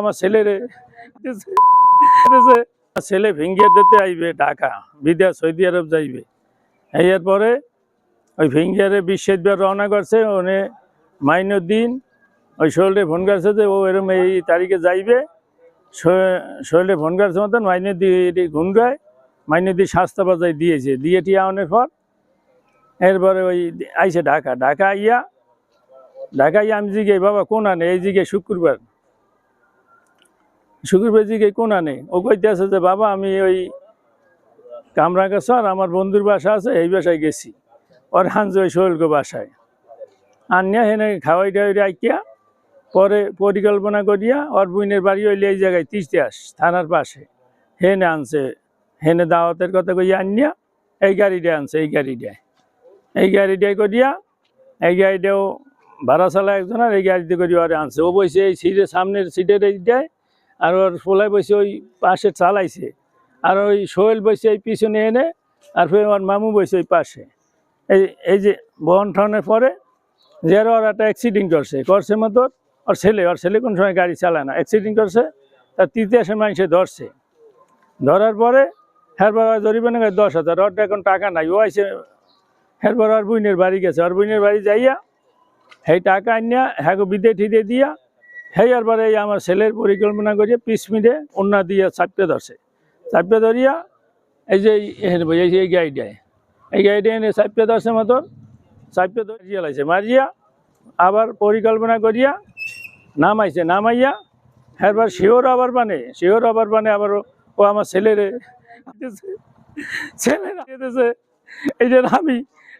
আমার ছেলেরে। ছেলে ভিঙ্গিয়া দিতে আইবে ঢাকা বিদেশ সৌদি আরব যাইবে। এর পরে ওই ভিঙ্গিয়ারে বিশ্ববিদ্যালয় রওনা করছে, ওনে মাইনের দিন ওই শরীরে ফোন করছে যে, ও এরম এই তারিখে যাইবে? শরীরে ফোন করছে মতন মাইনে দিয়ে ঘুনগায় মাইনে দিয়ে শাস্তা বাজায় দিয়েছে, দিয়ে টিয়া আনার পর এরপরে ওই আইসে ঢাকা। ঢাকা আইয়া ঢাকা আইয়া আমি জিগে, বাবা কোন আনে? এই জিগে শুক্রবার শুক্রবার জিগে কোন আনে ও কইতে কইতেছে যে, বাবা, আমি ওই কামরাঙ্গেশ্বর, আমার বন্ধুর বাসা আছে, এই বাসায় গেছি। ওর হানছে ওই শৈলকে বাসায়। আনিয়া হেনে খাওয়াই টাওয়াই আইকিয়া পরে পরিকল্পনা করিয়া ওর বুইনের বাড়ি হইলে এই জায়গায় তিস্তিয়াস থানার পাশে। হেনে আনছে, হেনে দাওয়াতের কথা কইয়া আনিয়া, এই গাড়িটা আনছে, এই গাড়িটায়। এই গাড়িটাই করিয়া, এই গাড়িটাও ভাড়া চালা একজন আর এই গাড়িতে করি ওরে আনছে। ও বসে এই সিটের সামনের সিটের এইটায় আর ওর ফোলাই বসে ওই পাশে চালাইছে। আর ওই সোহেল বসে এই পিছনে এনে, আর ফের আমার মামু বসে ওই পাশে। এই এই যে বহন ঠনের পরে, যে ওর একটা অ্যাক্সিডেন্ট করছে করছে মতো ওর ছেলে ওর ছেলে কোন সময় গাড়ি চালায় না। অ্যাক্সিডেন্ট করছে, তার তৃতীয় সময় সে ধরছে। ধরার পরে হ্যারবার জরিমানা করে দশ হাজার, ওর এখন টাকা নাই, ও আইসে হ্যারবার ওর বুইনের বাড়ি গেছে। ওর বুইনের বাড়ি যাইয়া, সেই টাকা আনিয়া হ্যাঁ বিদে ঠিদে দিয়া আর পরে আমার ছেলের পরিকল্পনা করিয়া পিস মিডে অন্য দিয়া চাপতে ধরছে। চাপতে ধরিয়া এই যে এই- গাড়িটায় এই গাড়িটা এনে চাপতে ধরছে মতন চাপতে ধরিয়া লাইছে। মারিয়া আবার পরিকল্পনা করিয়া নামাইছে। নামাইয়া একবার শিওর আবার বানে শিওর আবার বানে আবার ও- আমার ছেলেরে। ছেলেরা এই যে আমি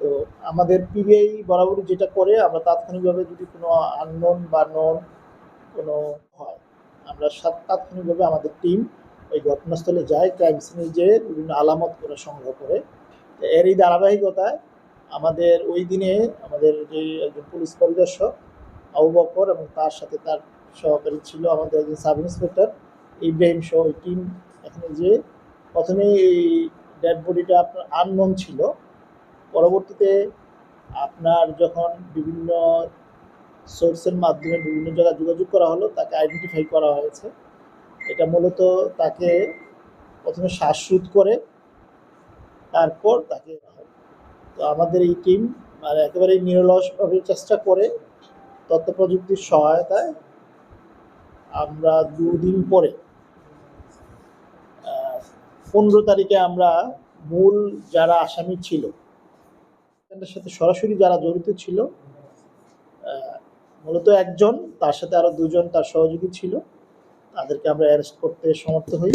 তো আমাদের পিবিআই বরাবরই যেটা করে, আমরা তাৎক্ষণিকভাবে যদি কোনো আননোন বা নন কোনো হয়, আমরা তাৎক্ষণিকভাবে আমাদের টিম ওই ঘটনাস্থলে যায় ক্রাইম সিনে যেয়ে বিভিন্ন আলামত করে সংগ্রহ করে। এরই ধারাবাহিকতায় আমাদের ওই দিনে আমাদের যে একজন পুলিশ পরিদর্শক, আবু বকর এবং তার সাথে তার সহকারী ছিল আমাদের একজন সাব ইন্সপেক্টর ইব্রাহিম সহ ওই টিম এখানে যে প্রথমে এই ডেড বডিটা আপনার আননোন ছিল। পরবর্তীতে আপনার যখন বিভিন্ন সোর্সের মাধ্যমে বিভিন্ন জায়গায় যোগাযোগ করা হলো, তাকে আইডেন্টিফাই করা হয়েছে। এটা মূলত তাকে প্রথমে শ্বাসরোধ করে, তারপর তাকে তো আমাদের এই টিম মানে একেবারে নিরলসভাবে চেষ্টা করে তথ্য প্রযুক্তির সহায়তায় আমরা দুদিন পরে পনেরো তারিখে আমরা মূল যারা আসামি ছিল তাদের সাথে সরাসরি যারা জড়িত ছিল মূলত একজন, তার সাথে আরও দুজন তার সহযোগী ছিল। তাদেরকে আমরা অ্যারেস্ট করতে সমর্থ হই।